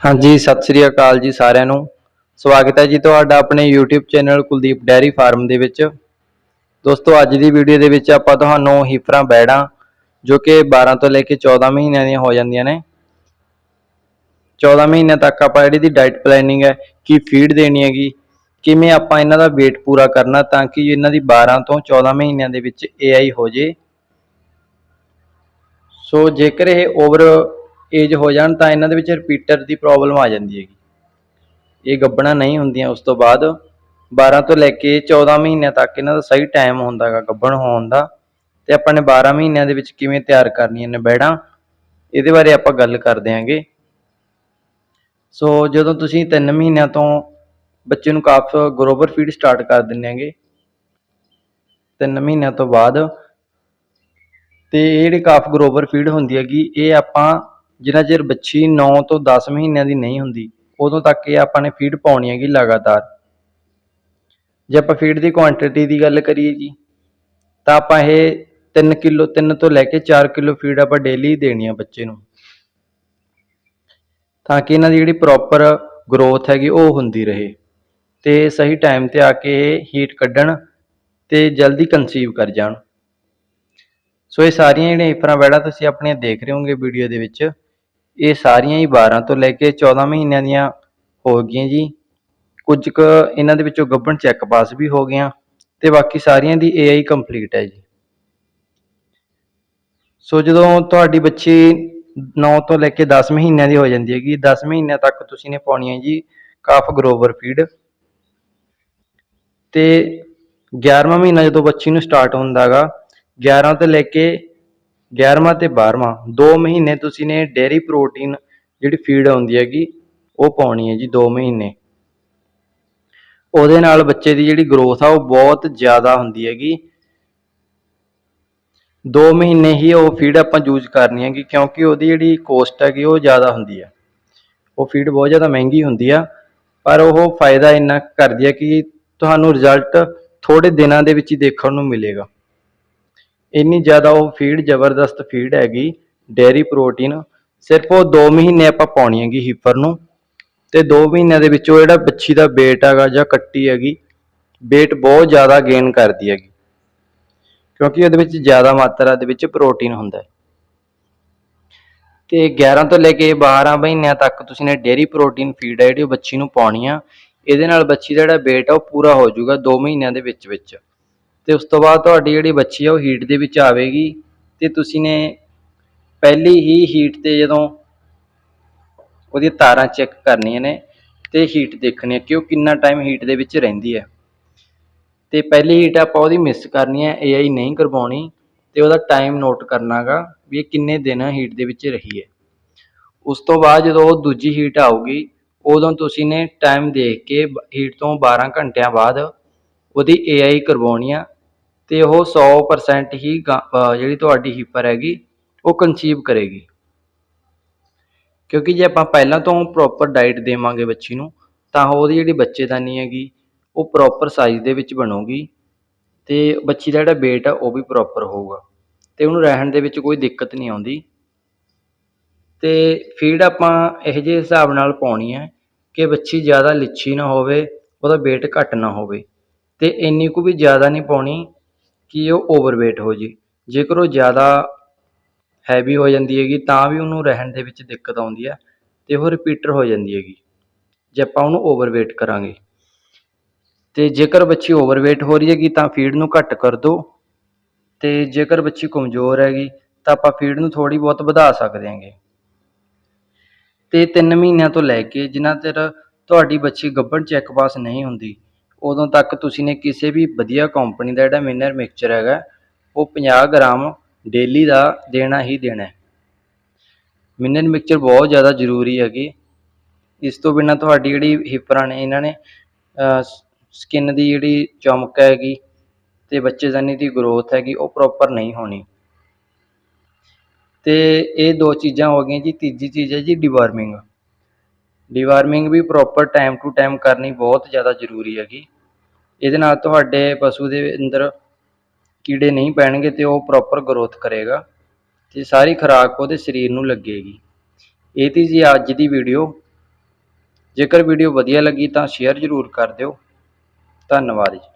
ਹਾਂਜੀ, ਸਤਿ ਸ੍ਰੀ ਅਕਾਲ ਜੀ ਸਾਰਿਆਂ ਨੂੰ। ਸਵਾਗਤ ਹੈ ਜੀ ਤੁਹਾਡਾ ਆਪਣੇ YouTube channel Kuldeep dairy farm ਦੇ ਵਿੱਚ। ਦੋਸਤੋ, ਅੱਜ ਦੀ ਵੀਡੀਓ ਦੇ ਵਿੱਚ ਆਪਾਂ ਤੁਹਾਨੂੰ ਹੀਫਰਾਂ ਬੈੜਾਂ, ਜੋ ਕਿ 12 ਤੋਂ ਲੈ ਕੇ 14 ਮਹੀਨਿਆਂ ਦੀਆਂ ਹੋ ਜਾਂਦੀਆਂ ਨੇ। 14 ਮਹੀਨਿਆਂ ਤੱਕ ਆਪਾਂ ਜਿਹੜੀ ਦੀ ਡਾਈਟ ਪਲੈਨਿੰਗ ਹੈ, ਕੀ ਫੀਡ ਦੇਣੀ ਹੈਗੀ, ਕਿਵੇਂ ਆਪਾਂ ਇਹਨਾਂ ਦਾ weight ਪੂਰਾ ਕਰਨਾ ਤਾਂ ਕਿ ਇਹਨਾਂ ਦੀ 12 ਤੋਂ 14 ਮਹੀਨਿਆਂ ਦੇ ਵਿੱਚ AI ਹੋ ਜੇ। ਸੋ ਜੇਕਰ ਇਹ ਓਵਰ ਏਜ ਹੋ ਜਾਣ ਤਾਂ ਇਹਨਾਂ ਦੇ ਵਿੱਚ ਰਿਪੀਟਰ ਦੀ ਪ੍ਰੋਬਲਮ ਆ ਜਾਂਦੀ ਹੈਗੀ। ਇਹ ਗੱਬਣਾ ਨਹੀਂ ਹੁੰਦੀਆਂ ਉਸ ਤੋਂ ਬਾਅਦ। 12 ਤੋਂ ਲੈ ਕੇ 14 ਮਹੀਨਿਆਂ ਤੱਕ ਇਹਨਾਂ ਦਾ ਸਹੀ ਟਾਈਮ ਹੁੰਦਾ ਹੈਗਾ ਗੱਬਣ ਹੋਣ ਦਾ। ਤੇ ਆਪਾਂ ਨੇ 12 ਮਹੀਨਿਆਂ ਦੇ ਵਿੱਚ ਕਿਵੇਂ ਤਿਆਰ ਕਰਨੀਆਂ ਨੇ ਬੈੜਾਂ, ਇਹਦੇ ਬਾਰੇ ਆਪਾਂ ਗੱਲ ਕਰਦੇ ਹਾਂਗੇ ਸੋ ਜਦੋਂ ਤੁਸੀਂ 3 ਮਹੀਨਿਆਂ ਤੋਂ ਬੱਚੇ ਨੂੰ ਕਾਫ ਗਰੋਵਰ ਫੀਡ ਸਟਾਰਟ ਕਰ ਦਿੰਦੇ ਹੈਗੇ 3 ਮਹੀਨਿਆਂ ਤੋਂ ਬਾਅਦ, ਤੇ ਇਹ ਜਿਹੜੀ ਕਾਫ ਗਰੋਵਰ ਫੀਡ ਹੁੰਦੀ ਹੈਗੀ, ਇਹ ਆਪਾਂ ਜਿੰਨਾ ਚਿਰ ਬੱਚੀ 9 ਤੋਂ 10 ਮਹੀਨਿਆਂ ਦੀ ਨਹੀਂ ਹੁੰਦੀ, ਉਦੋਂ ਤੱਕ ਇਹ ਆਪਾਂ ਨੇ ਫੀਡ ਪਾਉਣੀ ਹੈਗੀ ਲਗਾਤਾਰ। ਜੇ ਆਪਾਂ ਫੀਡ ਦੀ ਕੁਆਂਟੀਟੀ ਦੀ ਗੱਲ ਕਰੀਏ ਜੀ, ਤਾਂ ਆਪਾਂ ਇਹ 3 ਕਿਲੋ 3 ਤੋਂ ਲੈ ਕੇ 4 ਕਿਲੋ ਫੀਡ ਆਪਾਂ ਡੇਲੀ ਦੇਣੀ ਆ ਬੱਚੇ ਨੂੰ। ਤਾਂ ਕਿ ਇਹਨਾਂ ਦੀ ਜਿਹੜੀ ਪ੍ਰੋਪਰ ਗਰੋਥ ਹੈਗੀ, ਉਹ ਹੁੰਦੀ ਰਹੇ। ਤੇ ਸਹੀ ਟਾਈਮ ਤੇ ਆ ਕੇ ਹੀਟ ਕੱਢਣ ਤੇ ਜਲਦੀ ਕਨਸੀਵ ਕਰ ਜਾਣ। ਸੋ ਇਹ ਸਾਰੀਆਂ ਜਿਹੜੀਆਂ ਇਫਰਾਂ ਵੈੜਾਂ ਤੁਸੀਂ ਆਪਣੀਆਂ ਦੇਖ ਰਹੇ ਹੋਗੇ ਵੀਡੀਓ ਦੇ ਵਿੱਚ ਇਹ ਸਾਰੀਆਂ ਹੀ 12 ਤੋਂ ਲੈ ਕੇ 14 ਮਹੀਨਿਆਂ ਦੀਆਂ ਹੋ ਗਈਆਂ ਜੀ। ਕੁਝ ਕੁ ਇਹਨਾਂ ਦੇ ਵਿੱਚੋਂ ਗੱਭਣ ਚੈੱਕ ਪਾਸ ਵੀ ਹੋ ਗਈਆਂ ਤੇ ਬਾਕੀ ਸਾਰੀਆਂ ਦੀ AI ਕੰਪਲੀਟ ਹੈ ਜੀ। ਸੋ ਜਦੋਂ ਤੁਹਾਡੀ ਬੱਚੀ 9 ਤੋਂ ਲੈ ਕੇ 10 ਮਹੀਨਿਆਂ ਦੀ ਹੋ ਜਾਂਦੀ ਹੈਗੀ 10 ਮਹੀਨਿਆਂ ਤੱਕ ਤੁਸੀਂ ਨੇ ਪਾਉਣੀ ਹੈ ਜੀ ਕਾਫ ਗਰੋਵਰ ਫੀਡ ਤੇ 11ਵਾਂ ਮਹੀਨਾ ਜਦੋਂ ਬੱਚੀ ਨੂੰ ਸਟਾਰਟ ਹੁੰਦਾ ਹੈਗਾ 11 ਤੋਂ ਲੈ ਕੇ 11ਵਾਂ ਤੇ 12ਵਾਂ 2 ਮਹੀਨੇ ਤੁਸੀਂ ਨੇ ਡੇਰੀ ਪ੍ਰੋਟੀਨ ਜਿਹੜੀ ਫੀਡ ਆਉਂਦੀ ਹੈਗੀ, ਉਹ ਪਾਉਣੀ ਹੈ ਜੀ 2 ਮਹੀਨੇ। ਉਹਦੇ ਨਾਲ ਬੱਚੇ ਦੀ ਜਿਹੜੀ ਗਰੋਥ ਆ, ਉਹ ਬਹੁਤ ਜ਼ਿਆਦਾ ਹੁੰਦੀ ਹੈਗੀ। 2 ਮਹੀਨੇ ਹੀ ਉਹ ਫੀਡ ਆਪਾਂ ਯੂਜ਼ ਕਰਨੀ ਹੈਗੀ, ਕਿਉਂਕਿ ਉਹਦੀ ਜਿਹੜੀ ਕੋਸਟ ਹੈਗੀ, ਉਹ ਜ਼ਿਆਦਾ ਹੁੰਦੀ ਹੈ ਉਹ ਫੀਡ ਬਹੁਤ ਜ਼ਿਆਦਾ ਮਹਿੰਗੀ ਹੁੰਦੀ ਆ, ਪਰ ਉਹ ਫਾਇਦਾ ਇੰਨਾ ਕਰਦੀ ਹੈ ਕਿ ਤੁਹਾਨੂੰ ਰਿਜ਼ਲਟ ਥੋੜੇ ਦਿਨਾਂ ਦੇ ਵਿੱਚ ਹੀ ਦੇਖਣ ਨੂੰ ਮਿਲੇਗਾ। ਇੰਨੀ ਜ਼ਿਆਦਾ ਉਹ ਫੀਡ ਜ਼ਬਰਦਸਤ ਫੀਡ ਹੈਗੀ ਡੇਰੀ ਪ੍ਰੋਟੀਨ ਸਿਰਫ ਉਹ 2 ਮਹੀਨੇ ਆਪਾਂ ਪਾਉਣੀ ਹੈਗੀ ਹੀਫਰ ਨੂੰ ਤੇ 2 ਮਹੀਨਿਆਂ ਦੇ ਵਿੱਚ ਉਹ ਜਿਹੜਾ ਬੱਚੀ ਦਾ weight ਹੈਗਾ ਜਾਂ ਕੱਟੀ ਹੈਗੀ, weight ਬਹੁਤ ਜ਼ਿਆਦਾ ਗੇਨ ਕਰਦੀ ਹੈਗੀ। ਕਿਉਂਕਿ ਉਹਦੇ ਵਿੱਚ ਜ਼ਿਆਦਾ ਮਾਤਰਾ ਦੇ ਵਿੱਚ ਪ੍ਰੋਟੀਨ ਹੁੰਦਾ ਹੈ। ਤੇ 11 ਤੋਂ ਲੈ ਕੇ 12 ਮਹੀਨਿਆਂ ਤੱਕ ਤੁਸੀਂ ਨੇ ਡੇਰੀ ਪ੍ਰੋਟੀਨ ਫੀਡ ਹੈ ਜਿਹੜੀ ਉਹ ਬੱਚੀ ਨੂੰ ਪਾਉਣੀ ਆ, ਇਹਦੇ ਨਾਲ ਬੱਚੀ ਦਾ ਜਿਹੜਾ weight ਆ ਉਹ ਪੂਰਾ ਹੋ ਜਾਊਗਾ 2 ਮਹੀਨਿਆਂ ਦੇ ਵਿੱਚ ਵਿੱਚ। ਅਤੇ ਉਸ ਤੋਂ ਬਾਅਦ ਤੁਹਾਡੀ ਜਿਹੜੀ ਬੱਚੀ ਆ ਉਹ ਹੀਟ ਦੇ ਵਿੱਚ ਆਵੇਗੀ ਅਤੇ ਤੁਸੀਂ ਨੇ ਪਹਿਲੀ ਹੀ ਹੀਟ ਤੇ ਜਦੋਂ ਉਹਦੀਆਂ ਤਾਰਾਂ ਚੈੱਕ ਕਰਨੀਆਂ ਨੇ ਅਤੇ ਹੀਟ ਦੇਖਣੀ ਹੈ ਕਿ ਉਹ ਕਿੰਨਾ ਟਾਈਮ ਹੀਟ ਦੇ ਵਿੱਚ ਰਹਿੰਦੀ ਹੈ। ਅਤੇ ਪਹਿਲੀ ਹੀਟ ਆਪਾਂ ਉਹਦੀ ਮਿਸ ਕਰਨੀ ਹੈ AI ਨਹੀਂ ਕਰਵਾਉਣੀ ਅਤੇ ਉਹਦਾ ਟਾਈਮ ਨੋਟ ਕਰਨਾਗਾ ਵੀ ਇਹ ਕਿੰਨੇ ਦਿਨ ਹੀਟ ਦੇ ਵਿੱਚ ਰਹੀ ਹੈ। ਉਸ ਤੋਂ ਬਾਅਦ ਜਦੋਂ ਉਹ ਦੂਜੀ ਹੀਟ ਆਊਗੀ, ਉਦੋਂ ਤੁਸੀਂ ਨੇ ਟਾਈਮ ਦੇਖ ਕੇ ਹੀਟ ਤੋਂ 12 ਘੰਟਿਆਂ ਬਾਅਦ ਉਹਦੀ AI ਕਰਵਾਉਣੀ ਆ ਤੇ ਉਹ 100% ਹੀ ਗਾ- ਜਿਹੜੀ ਤੁਹਾਡੀ ਹੀਪਰ ਹੈਗੀ, ਉਹ ਕਨਸੀਵ ਕਰੇਗੀ। ਕਿਉਂਕਿ ਜੇ ਆਪਾਂ ਪਹਿਲਾਂ ਤੋਂ ਪ੍ਰੋਪਰ ਡਾਈਟ ਦੇਵਾਂਗੇ ਬੱਚੀ ਨੂੰ, ਤਾਂ ਉਹਦੀ ਜਿਹੜੀ ਬੱਚੇਦਾਨੀ ਹੈਗੀ, ਉਹ ਪ੍ਰੋਪਰ ਸਾਈਜ਼ ਦੇ ਵਿੱਚ ਬਣੂਗੀ ਤੇ ਬੱਚੀ ਦਾ ਜਿਹੜਾ weight ਆ, ਉਹ ਵੀ ਪ੍ਰੋਪਰ ਹੋਊਗਾ। ਤੇ ਉਹਨੂੰ ਰਹਿਣ ਦੇ ਵਿੱਚ ਕੋਈ ਦਿੱਕਤ ਨਹੀਂ ਆਉਂਦੀ। ਤੇ ਫੀਡ ਆਪਾਂ ਇਹੋ ਜਿਹੇ ਹਿਸਾਬ ਨਾਲ ਪਾਉਣੀ ਹੈ ਕਿ ਬੱਚੀ ਜ਼ਿਆਦਾ ਲਿੱਛੀ ਨਾ ਹੋਵੇ, ਉਹਦਾ weight ਘੱਟ ਨਾ ਹੋਵੇ। ਤੇ ਇੰਨੀ ਕੁ ਵੀ ਜ਼ਿਆਦਾ ਨਹੀਂ ਪਾਉਣੀ ਕਿ ਉਹ ਓਵਰਵੇਟ ਹੋ ਜੇ। ਜੇਕਰ ਉਹ ਜ਼ਿਆਦਾ ਹੈਵੀ ਹੋ ਜਾਂਦੀ ਹੈਗੀ, ਤਾਂ ਵੀ ਉਹਨੂੰ ਰਹਿਣ ਦੇ ਵਿੱਚ ਦਿੱਕਤ ਆਉਂਦੀ ਹੈ ਅਤੇ ਉਹ ਰਿਪੀਟਰ ਹੋ ਜਾਂਦੀ ਹੈਗੀ। ਜੇ ਆਪਾਂ ਉਹਨੂੰ ਓਵਰਵੇਟ ਕਰਾਂਗੇ। ਅਤੇ ਜੇਕਰ ਬੱਚੀ ਓਵਰਵੇਟ ਹੋ ਰਹੀ ਹੈਗੀ, ਤਾਂ ਫੀਡ ਨੂੰ ਘੱਟ ਕਰ ਦਿਓ ਅਤੇ ਜੇਕਰ ਬੱਚੀ ਕਮਜ਼ੋਰ ਹੈਗੀ, ਤਾਂ ਆਪਾਂ ਫੀਡ ਨੂੰ ਥੋੜ੍ਹੀ ਬਹੁਤ ਵਧਾ ਸਕਦੇ ਹਾਂਗੇ। ਅਤੇ ਤਿੰਨ ਮਹੀਨਿਆਂ ਤੋਂ ਲੈ ਕੇ ਜਿੰਨਾ ਚਿਰ ਤੁਹਾਡੀ ਬੱਚੀ ਗੱਭਣ ਚੈੱਕ ਪਾਸ ਨਹੀਂ ਹੁੰਦੀ ਉਦੋਂ ਤੱਕ ਤੁਸੀਂ ਨੇ ਕਿਸੇ ਵੀ ਵਧੀਆ ਕੰਪਨੀ ਦਾ ਜਿਹੜਾ ਮਿਨਰ ਮਿਕਸਚਰ ਹੈਗਾ, ਉਹ 50 ਗ੍ਰਾਮ ਡੇਲੀ ਦਾ ਦੇਣਾ ਹੀ ਦੇਣਾ ਹੈ। ਮਿਨਰ ਮਿਕਸਚਰ ਬਹੁਤ ਜ਼ਿਆਦਾ ਜ਼ਰੂਰੀ ਹੈਗੀ। ਇਸ ਤੋਂ ਬਿਨਾਂ ਤੁਹਾਡੀ ਜਿਹੜੀ ਹਿਪਰਾਂ ਨੇ ਇਹਨਾਂ ਨੇ ਸਕਿਨ ਦੀ ਜਿਹੜੀ ਚਮਕ ਹੈਗੀ ਤੇ ਬੱਚੇਦਾਨੀ ਦੀ ਗਰੋਥ ਹੈਗੀ, ਉਹ ਪ੍ਰੋਪਰ ਨਹੀਂ ਹੋਣੀ। ਤੇ ਇਹ ਦੋ ਚੀਜ਼ਾਂ ਹੋ ਗਈਆਂ ਜੀ, ਤੀਜੀ ਚੀਜ਼ ਹੈ ਜੀ ਡਿਵਾਰਮਿੰਗ ਡੀਵਾਰਮਿੰਗ ਵੀ ਪ੍ਰੋਪਰ ਟਾਈਮ ਟੂ ਟਾਈਮ ਕਰਨੀ ਬਹੁਤ ਜ਼ਿਆਦਾ ਜ਼ਰੂਰੀ ਹੈਗੀ। ਇਹਦੇ ਨਾਲ ਤੁਹਾਡੇ ਪਸ਼ੂ ਦੇ ਅੰਦਰ ਕੀੜੇ ਨਹੀਂ ਪੈਣਗੇ ਤੇ ਉਹ ਪ੍ਰੋਪਰ ਗਰੋਥ ਕਰੇਗਾ ਤੇ ਸਾਰੀ ਖੁਰਾਕ ਉਹਦੇ ਸਰੀਰ ਨੂੰ ਲੱਗੇਗੀ। ਇਹ ਤੀ ਜੀ ਅੱਜ ਦੀ ਵੀਡੀਓ ਜੇਕਰ ਵੀਡੀਓ ਵਧੀਆ ਲੱਗੀ ਤਾਂ ਸ਼ੇਅਰ ਜ਼ਰੂਰ ਕਰ ਦਿਓ। ਧੰਨਵਾਦ ਜੀ।